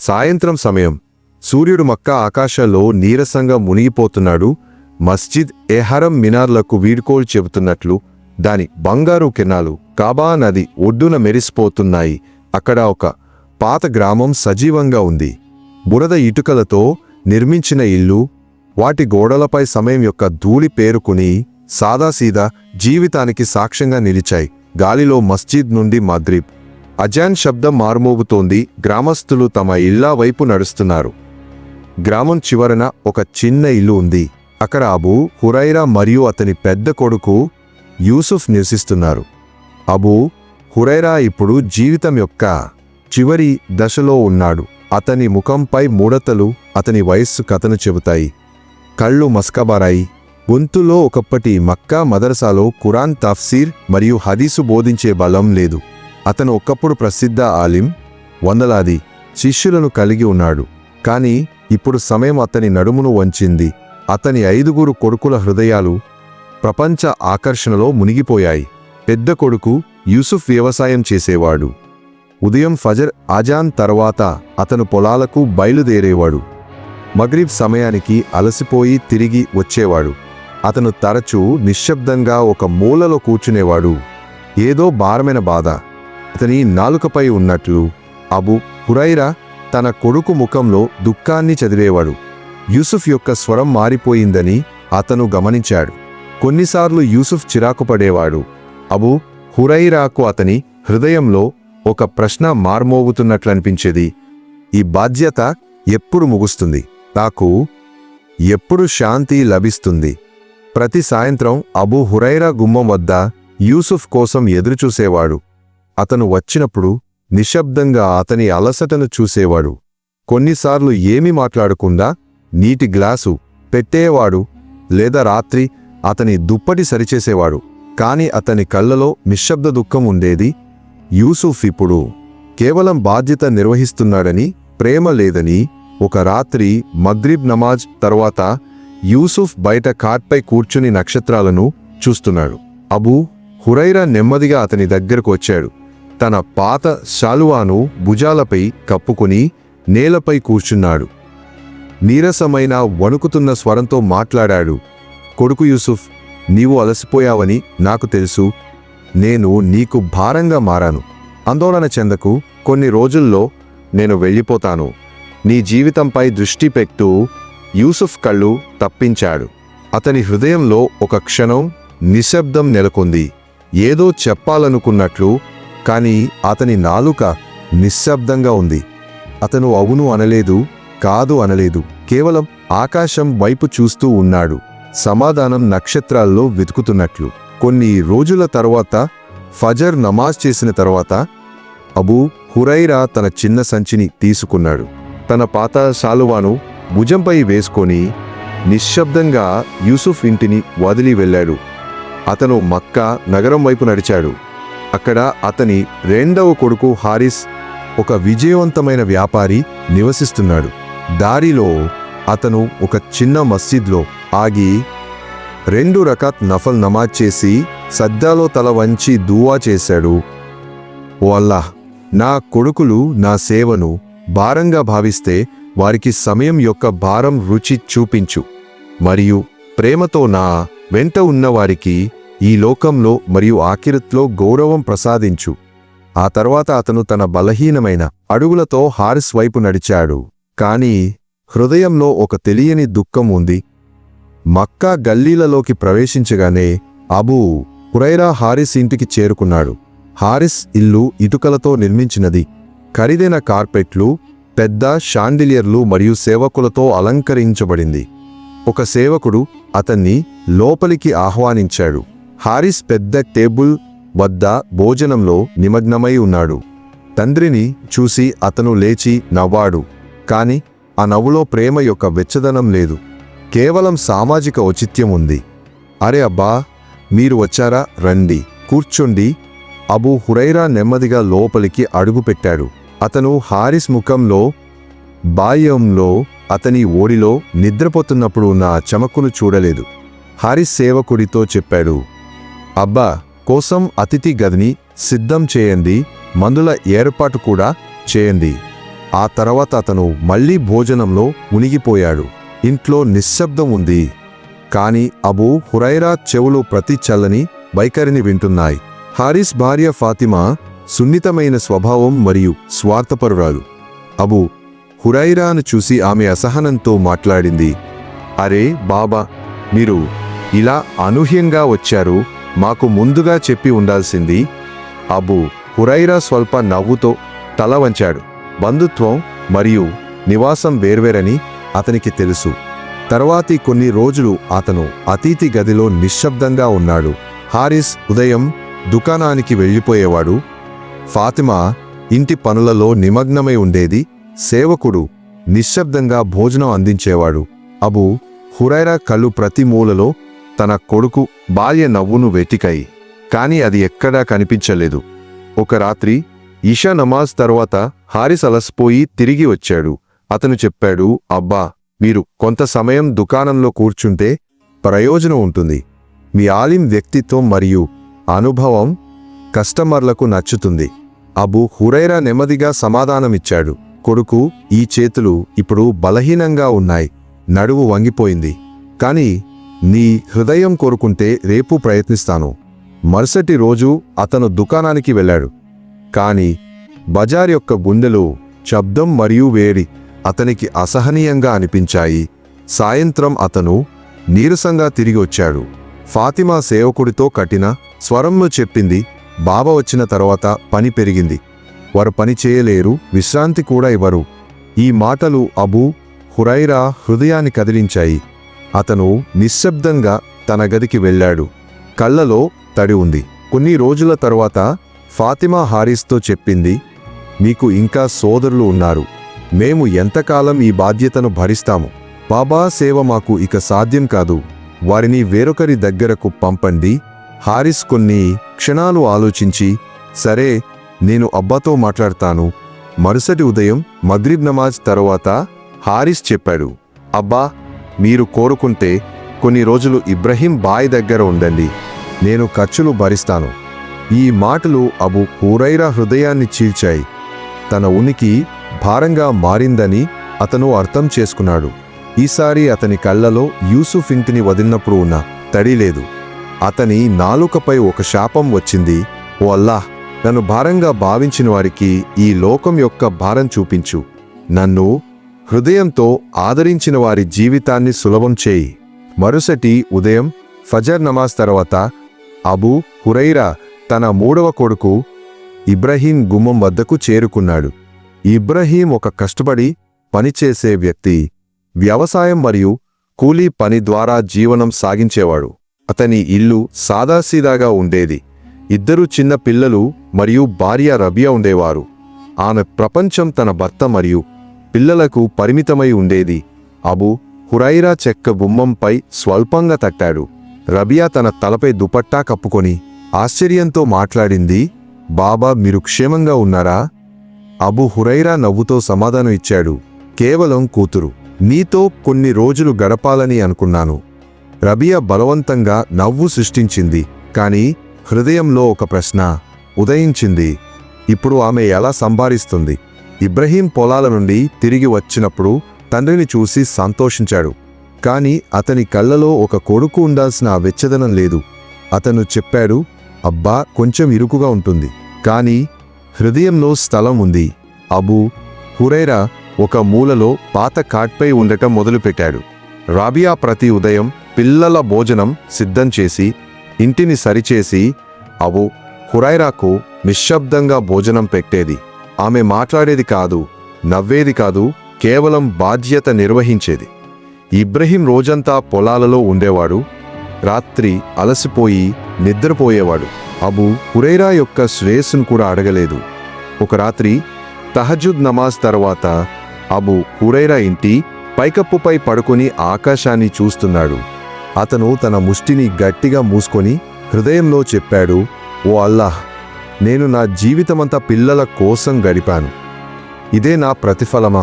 సాయంత్రం సమయం. సూర్యుడు మక్క ఆకాశంలో నీరసంగా మునిగిపోతున్నాడు. మస్జిద్ ఎహరం మినార్లకు వీడ్కోలు చెబుతున్నట్లు దాని బంగారు కిణాలు కాబా నది ఒడ్డున మెరిసిపోతున్నాయి. అక్కడ ఒక పాత గ్రామం సజీవంగా ఉంది. బురద ఇటుకలతో నిర్మించిన ఇల్లు వాటి గోడలపై సమయం యొక్క ధూళి పేరుకుని సాదాసీదా జీవితానికి సాక్ష్యంగా నిలిచాయి. గాలిలో మస్జిద్ నుండి మద్రిబ్ అజాన్ శబ్దం మారుమోగుతోంది. గ్రామస్తులు తమ ఇళ్ళ వైపు నడుస్తున్నారు. గ్రామం చివరన ఒక చిన్న ఇల్లు ఉంది. అక్కడ అబూ హురైరా మరియు అతని పెద్ద కొడుకు యూసుఫ్ నివసిస్తున్నారు. అబూ హురైరా ఇప్పుడు జీవితం యొక్క చివరి దశలో ఉన్నాడు. అతని ముఖంపై ముడతలు అతని వయస్సు కథను చెబుతాయి. కళ్ళు మస్కబారాయి. గొంతులో ఒకప్పటి మక్కా మదరసాలో ఖురాన్ తఫ్సీర్ మరియు హదీసు బోధించే బలం లేదు. అతను ఒకప్పుడు ప్రసిద్ధ ఆలిం వందలాది శిష్యులను కలిగి ఉన్నాడు. కానీ ఇప్పుడు సమయం అతని నడుమును వంచింది. అతని ఐదుగురు కొడుకుల హృదయాలు ప్రపంచ ఆకర్షణలో మునిగిపోయాయి. పెద్ద కొడుకు యూసుఫ్ వ్యవసాయం చేసేవాడు. ఉదయం ఫజర్ అజాన్ తర్వాత అతను పొలాలకు బయలుదేరేవాడు. మగ్రిబ్ సమయానికి అలసిపోయి తిరిగి వచ్చేవాడు. అతను తరచూ నిశ్శబ్దంగా ఒక మూలలో కూర్చునేవాడు. ఏదో భారమైన బాధ. అతని నాలుకపై ఉన్నట్లు అబు హురైరా తన కొడుకు ముఖంలో దుఃఖాన్ని చదివేవాడు యూసుఫ్ యొక్క స్వరం మారిపోయిందని అతను గమనించాడు. కొన్నిసార్లు యూసుఫ్ చిరాకు పడేవాడు అబు హురైరాకు అతని హృదయంలో ఒక ప్రశ్న మార్మోగుతున్నట్లనిపించేది. ఈ బాధ్యత ఎప్పుడు ముగుస్తుంది? నాకు ఎప్పుడు శాంతి లభిస్తుంది? ప్రతి సాయంత్రం అబు హురైరా గుమ్మం వద్ద యూసుఫ్ కోసం ఎదురుచూసేవాడు. అతను వచ్చినప్పుడు నిశ్శబ్దంగా అతని అలసటను చూసేవాడు. కొన్నిసార్లు ఏమి మాట్లాడకుండా నీటి గ్లాసు పెట్టేవాడు లేదా రాత్రి అతని దుప్పటి సరిచేసేవాడు. కాని అతని కళ్ళలో నిశ్శబ్ద దుఃఖం ఉండేది. యూసుఫ్ ఇప్పుడు కేవలం బాధ్యత నిర్వహిస్తున్నాడని ప్రేమ లేదని ఒక రాత్రి మగ్రిబ్ నమాజ్ తర్వాత యూసుఫ్ బయట కాట్పై కూర్చుని నక్షత్రాలను చూస్తున్నాడు. అబూ హురైరా నెమ్మదిగా అతని దగ్గరకు వచ్చాడు. తన పాత శాలువాను భుజాలపై కప్పుకుని నేలపై కూర్చున్నాడు. నీరసమైన వణుకుతున్న స్వరంతో మాట్లాడాడు. కొడుకు యూసుఫ్ నీవు అలసిపోయావని నాకు తెలుసు. నేను నీకు భారంగా మారాను. ఆందోళన చెందకు. కొన్ని రోజుల్లో నేను వెళ్ళిపోతాను. నీ జీవితంపై దృష్టి పెట్టు. యూసుఫ్ కళ్ళు తప్పించాడు. అతని హృదయంలో ఒక క్షణం నిశ్శబ్దం నెలకొంది. ఏదో చెప్పాలనుకున్నట్లు కానీ అతని నాలుక నిశ్శబ్దంగా ఉంది. అతను అవును అనలేదు కాదు అనలేదు కేవలం ఆకాశం వైపు చూస్తూ ఉన్నాడు. సమాధానం నక్షత్రాల్లో వెతుకుతున్నట్లు. కొన్ని రోజుల తర్వాత ఫజర్ నమాజ్ చేసిన తర్వాత అబూ హురైరా తన చిన్న సంచిని తీసుకున్నాడు. తన పాత శాలువాను భుజంపై వేసుకొని నిశ్శబ్దంగా యూసుఫ్ ఇంటిని వదిలి వెళ్ళాడు. అతను మక్కా నగరం వైపు నడిచాడు. అక్కడ అతని రెండవ కొడుకు హారిస్ ఒక విజయవంతమైన వ్యాపారి నివసిస్తున్నాడు. దారిలో అతను ఒక చిన్న మస్జిద్లో ఆగి రెండు రకాత్ నఫల్ నమాజ్ చేసి సద్దాలో తల వంచి దువా చేశాడు. ఓ అల్లాహ్ నా కొడుకులు నా సేవను భారంగా భావిస్తే వారికి సమయం యొక్క భారం రుచి చూపించు. మరియు ప్రేమతో నా వెంట ఉన్నవారికి ఈ లోకంలో మరియు ఆఖిరత్లో గౌరవం ప్రసాదించు. ఆ తర్వాత అతను తన బలహీనమైన అడుగులతో హారిస్ వైపు నడిచాడు. కానీ హృదయంలో ఒక తెలియని దుఃఖం ఉంది. మక్కా గల్లీలలోకి ప్రవేశించగానే అబూ హురైరా హారిస్ ఇంటికి చేరుకున్నాడు. హారిస్ ఇల్లు ఇటుకలతో నిర్మించినది. ఖరీదైన కార్పెట్లు పెద్ద షాండిలియర్లు మరియు సేవకులతో అలంకరించబడింది. ఒక సేవకుడు అతన్ని లోపలికి ఆహ్వానించాడు. హారిస్ పెద్ద టేబుల్ వద్ద భోజనంలో నిమగ్నమై ఉన్నాడు. తండ్రిని చూసి అతను లేచి నవ్వాడు. కాని ఆ నవ్వులో ప్రేమ యొక్క వెచ్చదనం లేదు. కేవలం సామాజిక ఔచిత్యం ఉంది. అరే అబ్బా మీరు వచ్చారా? రండి. కూర్చోండి. అబూ హురైరా నెమ్మదిగా లోపలికి అడుగుపెట్టాడు అతను హారిస్ ముఖంలో బాయంలో అతని ఓడిలో నిద్రపోతున్నప్పుడు ఉన్న ఆ చమకును చూడలేదు. హారిస్ సేవకుడితో చెప్పాడు అబ్బా కోసం అతిథి గదిని సిద్ధం చేయండి మందుల ఏర్పాటు కూడా చేయండి. ఆ తర్వాత అతను మళ్ళీ భోజనంలో మునిగిపోయాడు. ఇంట్లో నిశ్శబ్దం ఉంది. కాని అబూ హురైరా చెవులు ప్రతి చల్లని వైఖరిని వింటున్నాయి. హారిస్ భార్య ఫాతిమా సున్నితమైన స్వభావం మరియు స్వార్థపరురాలు. అబు హురైరాను చూసి ఆమె అసహనంతో మాట్లాడింది. అరే బాబా మీరు ఇలా అనూహ్యంగా వచ్చారు? మాకు ముందుగా చెప్పి ఉండాల్సింది అబు హురైరా స్వల్ప నవ్వుతో తల వంచాడు. బంధుత్వం మరియు నివాసం వేర్వేరని అతనికి తెలుసు. తర్వాతి కొన్ని రోజులు అతను అతిథి గదిలో నిశ్శబ్దంగా ఉన్నాడు. హారిస్ ఉదయం దుకాణానికి వెళ్ళిపోయేవాడు. ఫాతిమా ఇంటి పనులలో నిమగ్నమై ఉండేది. సేవకుడు నిశ్శబ్దంగా భోజనం అందించేవాడు. అబు హురైరా కళ్ళు ప్రతి మూలలో తన కొడుకు భార్య నవ్వును వెతికాయి. కాని అది ఎక్కడా కనిపించలేదు. ఒక రాత్రి ఇషా నమాజ్ తర్వాత హారిస్ అలసిపోయి తిరిగి వచ్చాడు. అతను చెప్పాడు అబ్బా మీరు కొంత సమయం దుకాణంలో కూర్చుంటే ప్రయోజనం ఉంటుంది. మీ ఆలిం వ్యక్తిత్వం మరియు అనుభవం కస్టమర్లకు నచ్చుతుంది. అబు హురైరా నెమ్మదిగా సమాధానమిచ్చాడు. కొడుకు ఈ చేతులు ఇప్పుడు బలహీనంగా ఉన్నాయి. నడువు వంగిపోయింది. కానీ నీ హృదయం కోరుకుంటే రేపు ప్రయత్నిస్తాను. మరుసటి రోజు అతను దుకాణానికి వెళ్ళాడు. కాని బజార్ యొక్క గుండెలు శబ్దం మరియు వేడి అతనికి అసహనీయంగా అనిపించాయి. సాయంత్రం అతను నీరసంగా తిరిగి వచ్చాడు. ఫాతిమా సేవకుడితో కట్టిన స్వరంలో చెప్పింది. బాబా వచ్చిన తర్వాత పని పెరిగింది. వారు పని చేయలేరు. విశ్రాంతి కూడా ఇవ్వరు. ఈ మాటలు అబూ హురైరా హృదయాన్ని కదిలించాయి. అతను నిశ్శబ్దంగా తన గదికి వెళ్ళాడు. కళ్ళలో తడి ఉంది. కొన్ని రోజుల తరువాత ఫాతిమా హారిస్తో చెప్పింది మీకు ఇంకా సోదరులు ఉన్నారు. మేము ఎంతకాలం ఈ బాధ్యతను భరిస్తాము. బాబా సేవ మాకు ఇక సాధ్యం కాదు. వారిని వేరొకరి దగ్గరకు పంపండి. హారిస్ కొన్ని క్షణాలు ఆలోచించి సరే నేను అబ్బాతో మాట్లాడతాను. మరుసటి ఉదయం మగ్రిబ్ నమాజ్ తరువాత హారిస్ చెప్పాడు అబ్బా మీరు కోరుకుంటే కొన్ని రోజులు ఇబ్రహీం బాయ్ దగ్గర ఉండండి. నేను ఖర్చులు భరిస్తాను. ఈ మాటలు అబు హురైరా హృదయాన్ని చీల్చాయి. తన ఉనికి భారంగా మారిందని అతను అర్థం చేసుకున్నాడు. ఈసారి అతని కళ్ళలో యూసుఫ్ ఇంటిని వదిలినప్పుడు ఉన్న తడి లేదు. అతని నాలుకపై ఒక శాపం వచ్చింది. ఓ అల్లాహ్ నన్ను భారంగా భావించిన వారికి ఈ లోకం యొక్క భారం చూపించు. నన్ను హృదయంతో ఆదరించిన వారి జీవితాన్ని సులభం చేయి. మరుసటి ఉదయం ఫజర్ నమాజ్ తర్వాత అబూ హురైరా తన మూడవ కొడుకు ఇబ్రహీం గుమ్మం వద్దకు చేరుకున్నాడు. ఇబ్రహీం ఒక కష్టపడి పనిచేసే వ్యక్తి వ్యవసాయం మరియు కూలీ పని ద్వారా జీవనం సాగించేవాడు. అతని ఇల్లు సాదాసీదాగా ఉండేది. ఇద్దరు చిన్న పిల్లలు మరియు భార్య రబియా ఉండేవారు. ఆమె ప్రపంచం తన భర్త మరియు పిల్లలకు పరిమితమై ఉండేది. అబు హురైరా చెక్క గుమ్మంపై స్వల్పంగా తట్టాడు. రబియా తన తలపై దుపట్టా కప్పుకొని ఆశ్చర్యంతో మాట్లాడింది బాబా మీరు క్షేమంగా ఉన్నారా? అబు హురైరా నవ్వుతో సమాధానం ఇచ్చాడు కేవలం కూతురు. నీతో కొన్ని రోజులు గడపాలని అనుకున్నాను. రబియా బలవంతంగా నవ్వు సృష్టించింది కాని హృదయంలో ఒక ప్రశ్న ఉదయించింది. ఇప్పుడు ఆమె ఎలా సంభారిస్తుంది? ఇబ్రహీం పొలాల నుండి తిరిగి వచ్చినప్పుడు తండ్రిని చూసి సంతోషించాడు. కాని అతని కళ్ళలో ఒక కొడుకు ఉండాల్సిన ఆ వెచ్చదనం లేదు. అతను చెప్పాడు అబ్బా కొంచెం ఇరుకుగా ఉంటుంది. కాని హృదయంలో స్థలం ఉంది. అబు హురైరా ఒక మూలలో పాత కాట్పై ఉండటం మొదలుపెట్టాడు. రాబియా ప్రతి ఉదయం పిల్లల భోజనం సిద్ధం చేసి ఇంటిని సరిచేసి అబు హురైరాకు నిశ్శబ్దంగా భోజనం పెట్టేది. ఆమె మాట్లాడేది కాదు నవ్వేది కాదు కేవలం బాధ్యత నిర్వహించేది. ఇబ్రహీం రోజంతా పొలాలలో ఉండేవాడు రాత్రి అలసిపోయి నిద్రపోయేవాడు. అబు హురైరా యొక్క శ్రేయస్సును కూడా అడగలేదు. ఒక రాత్రి తహజుద్ నమాజ్ తర్వాత అబు హురైరా ఇంటి పైకప్పుపై పడుకొని ఆకాశాన్ని చూస్తున్నాడు. అతను తన ముష్టిని గట్టిగా మూసుకొని హృదయంలో చెప్పాడు ఓ అల్లాహ్ నేను నా జీవితమంతా పిల్లల కోసం గడిపాను. ఇదే నా ప్రతిఫలమా?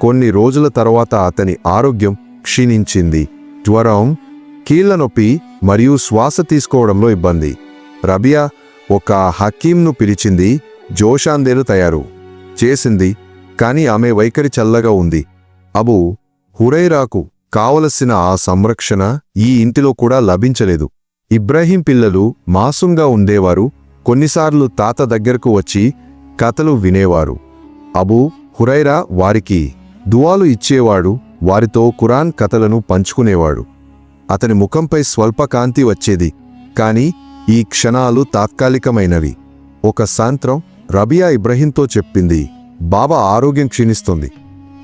కొన్ని రోజుల తర్వాత అతని ఆరోగ్యం క్షీణించింది. జ్వరం కీళ్ళ నొప్పి మరియు శ్వాస తీసుకోవడంలో ఇబ్బంది. రబియా ఒక హకీంను పిలిచింది జోషాందేలు తయారు చేసింది కాని ఆమె వైఖరి చల్లగా ఉంది. అబు హురైరాకు కావలసిన ఆ సంరక్షణ ఈ ఇంటిలో కూడా లభించలేదు. ఇబ్రాహీం పిల్లలు మాసంగా ఉండేవారు కొన్నిసార్లు తాత దగ్గరకు వచ్చి కథలు వినేవారు. అబూ హురైరా వారికి దువాలు ఇచ్చేవాడు వారితో ఖురాన్ కథలను పంచుకునేవాడు. అతని ముఖంపై స్వల్ప కాంతి వచ్చేది కాని ఈ క్షణాలు తాత్కాలికమైనవి. ఒక సాయంత్రం రబియా ఇబ్రహీంతో చెప్పింది బాబా ఆరోగ్యం క్షీణిస్తుంది.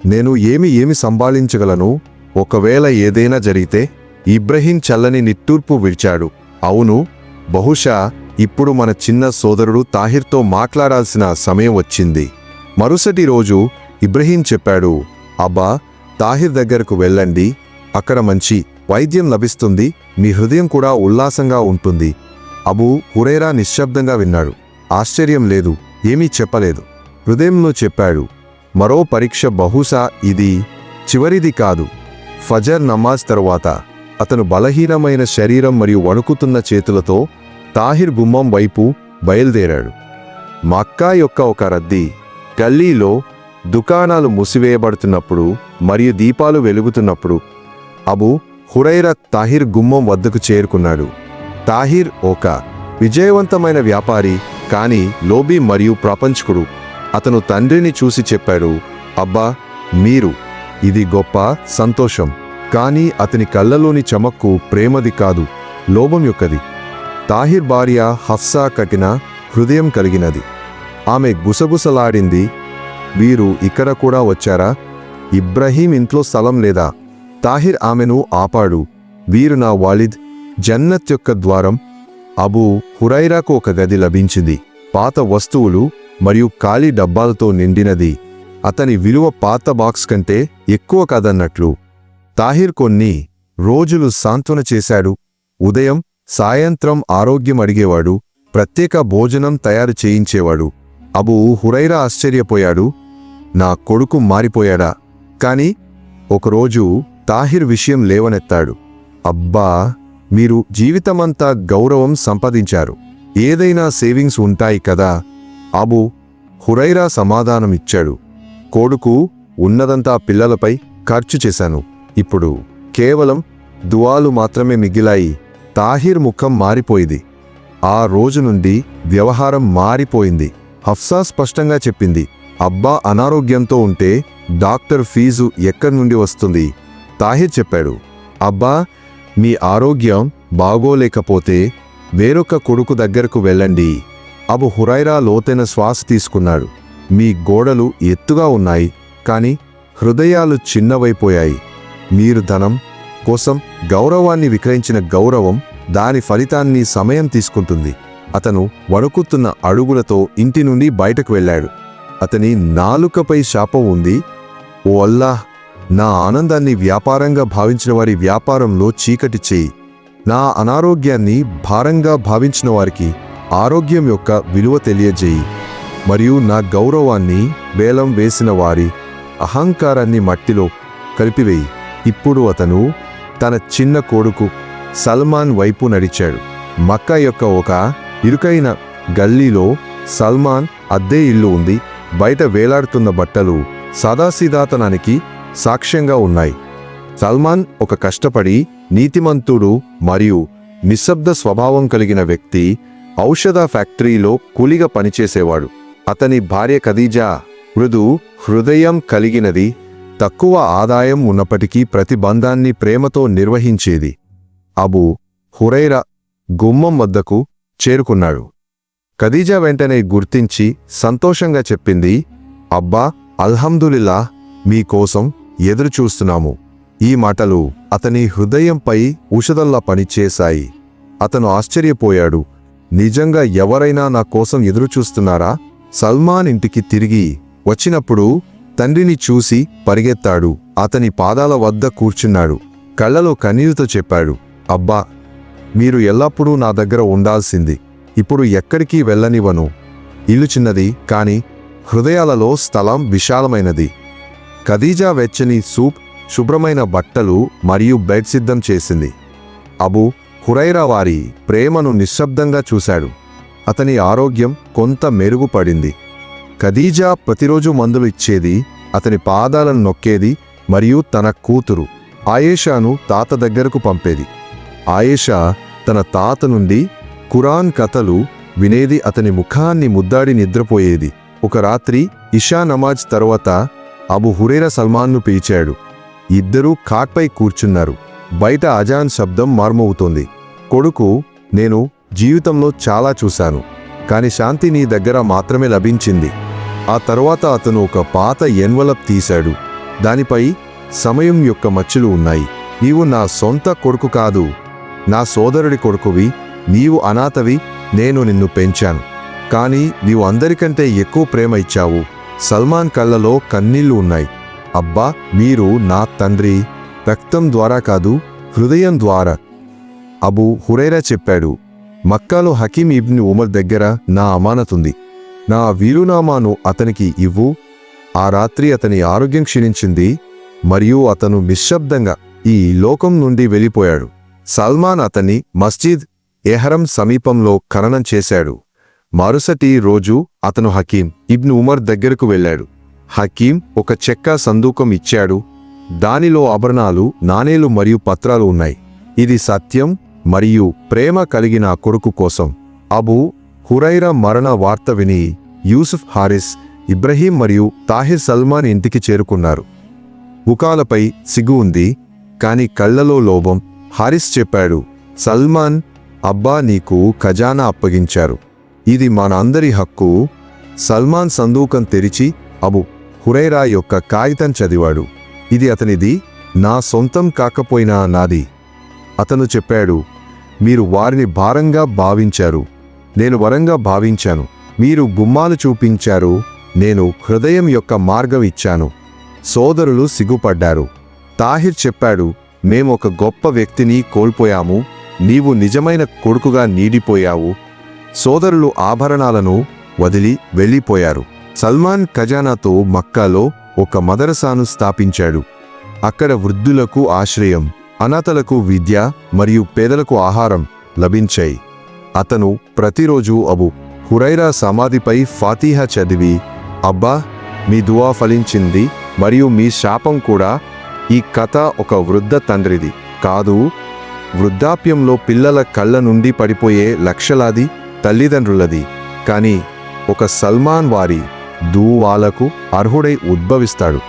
నేను ఏమి ఏమి సంభాళించగలను? ఒకవేళ ఏదైనా జరిగితే ఇబ్రహీం చల్లని నిట్టూర్పు విడిచాడు. అవును బహుశా ఇప్పుడు మన చిన్న సోదరుడు తాహిర్తో మాట్లాడాల్సిన సమయం వచ్చింది. మరుసటి రోజు ఇబ్రహీం చెప్పాడు అబ్బా తాహిర్ దగ్గరకు వెళ్ళండి. అక్కడ మంచి వైద్యం లభిస్తుంది. మీ హృదయం కూడా ఉల్లాసంగా ఉంటుంది. అబూ హురేరా నిశ్శబ్దంగా విన్నాడు. ఆశ్చర్యం లేదు. ఏమీ చెప్పలేదు. హృదయంలో చెప్పాడు మరో పరీక్ష బహుశా ఇది చివరిది కాదు. ఫజర్ నమాజ్ తరువాత అతను బలహీనమైన శరీరం మరియు వణుకుతున్న చేతులతో తాహిర్ గుమ్మం వైపు బయలుదేరాడు. మక్కా యొక్క ఒక రద్దీ గల్లీలో దుకాణాలు మూసివేయబడుతున్నప్పుడు మరియు దీపాలు వెలుగుతున్నప్పుడు అబు హురైరా తాహిర్ గుమ్మం వద్దకు చేరుకున్నాడు. తాహిర్ ఒక విజయవంతమైన వ్యాపారి కానీ లోబీ మరియు ప్రపంచకుడు. అతను తండ్రిని చూసి చెప్పాడు అబ్బా మీరు ఇది గొప్ప సంతోషం. కానీ అతని కళ్ళలోని చమక్కు ప్రేమది కాదు లోభం యొక్కది. తాహిర్ భార్య హఫ్సా కటిన హృదయం కలిగినది. ఆమె గుసగుసలాడింది వీరు ఇక్కడ కూడా వచ్చారా? ఇబ్రహీం ఇంట్లో స్థలం లేదా? తాహిర్ ఆమెను ఆపాడు వీరు నా వాలిద్ జన్నత్ యొక్క ద్వారం అబూ హురైరాకు ఒక గది లభించింది. పాత వస్తువులు మరియు ఖాళీ డబ్బాలతో నిండినది. అతని విలువ పాత బాక్స్ కంటే ఎక్కువ కాదన్నట్లు. తాహిర్ కొన్ని రోజులు సాంత్వన చేశాడు ఉదయం సాయంత్రం ఆరోగ్యం అడిగేవాడు ప్రత్యేక భోజనం తయారు చేయించేవాడు. అబూ హురైరా ఆశ్చర్యపోయాడు. నా కొడుకు మారిపోయాడా? కాని ఒకరోజు తాహిర్ విషయం లేవనెత్తాడు. అబ్బా మీరు జీవితమంతా గౌరవం సంపాదించారు. ఏదైనా సేవింగ్స్ ఉంటాయి కదా? అబు హురైరా సమాధానమిచ్చాడు. కొడుకు ఉన్నదంతా పిల్లలపై ఖర్చు చేశాను. ఇప్పుడు కేవలం దువాలు మాత్రమే మిగిలాయి. తాహిర్ ముఖం మారిపోయింది. ఆ రోజు నుండి వ్యవహారం మారిపోయింది. హఫ్సా స్పష్టంగా చెప్పింది అబ్బా అనారోగ్యంతో ఉంటే డాక్టర్ ఫీజు ఎక్కడి నుండి వస్తుంది? తాహిర్ చెప్పాడు అబ్బా మీ ఆరోగ్యం బాగోలేకపోతే వేరొక కొడుకు దగ్గరకు వెళ్ళండి. అబు హురైరా లోతైన శ్వాస తీసుకున్నాడు. మీ గోడలు ఎత్తుగా ఉన్నాయి కాని హృదయాలు చిన్నవైపోయాయి. మీరు ధనం కోసం గౌరవాన్ని విక్రయించిన గౌరవం దాని ఫలితాన్ని సమయం తీసుకుంటుంది. అతను వణుకుతున్న అడుగులతో ఇంటి నుండి బయటకు వెళ్ళాడు. అతని నాలుకపై శాపం ఉంది. ఓ అల్లాహ్! నా ఆనందాన్ని వ్యాపారంగా భావించిన వారి వ్యాపారంలో చీకటి చేయి. నా అనారోగ్యాన్ని భారంగా భావించిన వారికి ఆరోగ్యం యొక్క విలువ తెలియజేయి. మరియు నా గౌరవాన్ని వేలం వేసిన వారి అహంకారాన్ని మట్టిలో కలిపివేయి. ఇప్పుడు అతను తన చిన్న కొడుకు సల్మాన్ వైపు నడిచాడు. మక్కా యొక్క ఒక ఇరుకైన గల్లీలో సల్మాన్ అద్దె ఇల్లు ఉంది. బయట వేలాడుతున్న బట్టలు సదాసిదాతనానికి సాక్ష్యంగా ఉన్నాయి. సల్మాన్ ఒక కష్టపడి నీతిమంతుడు మరియు నిశ్శబ్ద స్వభావం కలిగిన వ్యక్తి ఔషధ ఫ్యాక్టరీలో కూలిగా పనిచేసేవాడు. అతని భార్య ఖదీజా మృదు హృదయం కలిగినది తక్కువ ఆదాయం ఉన్నప్పటికీ ప్రతి బంధాన్ని ప్రేమతో నిర్వహించేది అబు హురైరా గుమ్మం వద్దకు చేరుకున్నాడు. ఖదీజా వెంటనే గుర్తించి సంతోషంగా చెప్పింది అబ్బా అల్హమ్దులిల్లా మీకోసం ఎదురుచూస్తున్నాము. ఈ మాటలు అతని హృదయంపై ఉషదల్లా పనిచేశాయి. అతను ఆశ్చర్యపోయాడు. నిజంగా ఎవరైనా నా కోసం ఎదురుచూస్తున్నారా? సల్మాన్ ఇంటికి తిరిగి వచ్చినప్పుడు తండ్రిని చూసి పరిగెత్తాడు. అతని పాదాల వద్ద కూర్చున్నాడు. కళ్ళలో కన్నీరుతో చెప్పాడు అబ్బా మీరు ఎల్లప్పుడూ నా దగ్గర ఉండాల్సింది. ఇప్పుడు ఎక్కడికి వెళ్ళనివను ఇల్లు చిన్నది కాని హృదయాలలో స్థలం విశాలమైనది. ఖదీజా వెచ్చని సూప్ శుభ్రమైన బట్టలు మరియు బెడ్ సిద్ధం చేసింది. అబు హురైరా వారి ప్రేమను నిశ్శబ్దంగా చూశాడు. అతని ఆరోగ్యం కొంత మెరుగుపడింది. ఖదీజా ప్రతిరోజు మందులు ఇచ్చేది అతని పాదాలను నొక్కేది మరియు తన కూతురు ఆయేషాను తాత దగ్గరకు పంపేది. ఆయేషా తన తాత నుండి కురాన్ కథలు వినేది అతని ముఖాన్ని ముద్దాడి నిద్రపోయేది. ఒక రాత్రి ఇషా నమాజ్ తరువాత అబు హురేరా సల్మాన్ను పిలిచాడు. ఇద్దరూ కాట్పై కూర్చున్నారు. బయట అజాన్ శబ్దం మార్మవుతోంది కొడుకు నేను జీవితంలో చాలా చూశాను. కాని శాంతి నీ దగ్గర మాత్రమే లభించింది. ఆ తర్వాత అతను ఒక పాత ఎన్వలప్ తీశాడు. దానిపై సమయం యొక్క మచ్చలు ఉన్నాయి. నీవు నా సొంత కొడుకు కాదు. నా సోదరుడి కొడుకువి. నీవు అనాథవి. నేను నిన్ను పెంచాను. కానీ నీవు అందరికంటే ఎక్కువ ప్రేమ ఇచ్చావు. సల్మాన్ కళ్ళలో కన్నీళ్ళు ఉన్నాయి. అబ్బా! మీరు నా తండ్రి. రక్తం ద్వారా కాదు హృదయం ద్వారా. అబు హురైరా చెప్పాడు. మక్కాలో హకీం ఇబ్ని ఉమర్ దగ్గర నా అమానతుంది నా వీలునామాను అతనికి ఇవ్వు. ఆ రాత్రి అతని ఆరోగ్యం క్షీణించింది మరియు అతను నిశ్శబ్దంగా ఈ లోకం నుండి వెళ్ళిపోయాడు. సల్మాన్ అతన్ని మస్జిద్ ఎహరం సమీపంలో ఖననం చేశాడు. మరుసటి రోజు అతను హకీం ఇబ్ను ఉమర్ దగ్గరకు వెళ్ళాడు. హకీం ఒక చెక్క సందూకం ఇచ్చాడు. దానిలో ఆభరణాలు నాణేలు మరియు పత్రాలు ఉన్నాయి. ఇది సత్యం మరియు ప్రేమ కలిగిన కొడుకు కోసం. అబు హురైరా మరణ వార్త విని యూసుఫ్ హారిస్ ఇబ్రహీం మరియు తాహిర్ సల్మాన్ ఇంటికి చేరుకున్నారు. ముఖాలపై సిగ్గు ఉంది కాని కళ్ళలో లోభం. హారిస్ చెప్పాడు సల్మాన్ అబ్బా నీకు ఖజానా అప్పగించారు. ఇది మనందరి హక్కు. సల్మాన్ సందూకం తెరిచి అబు హురైరా యొక్క కాగితం చదివాడు. ఇది అతనిది నా సొంతం కాకపోయినా నాది. అతను చెప్పాడు మీరు వారిని భారంగా భావించారు. నేను వరంగా భావించాను. మీరు గుమ్మాలు చూపించారు. నేను హృదయం యొక్క మార్గం ఇచ్చాను. సోదరులు సిగ్గుపడ్డారు. తాహిర్ చెప్పాడు మేమొక గొప్ప వ్యక్తిని కోల్పోయాము. నీవు నిజమైన కొడుకుగా నీడిపోయావు. సోదరులు ఆభరణాలను వదిలి వెళ్ళిపోయారు. సల్మాన్ ఖజానాతో మక్కాలో ఒక మదరసాను స్థాపించాడు. అక్కడ వృద్ధులకు ఆశ్రయం అనాథలకు విద్య మరియు పేదలకు ఆహారం లభించాయి. అతను ప్రతిరోజు అబు హురైరా సమాధిపై ఫాతీహ చదివి అబ్బా మీ దువా ఫలించింది మరియు మీ శాపం కూడా ఈ కథ ఒక వృద్ధ తండ్రిది కాదు. వృద్ధాప్యంలో పిల్లల కళ్ళ నుండి పడిపోయే లక్షలాది తల్లిదండ్రులది. కానీ ఒక సల్మాన్ వారి దూవాలకు అర్హుడై ఉద్భవిస్తాడు.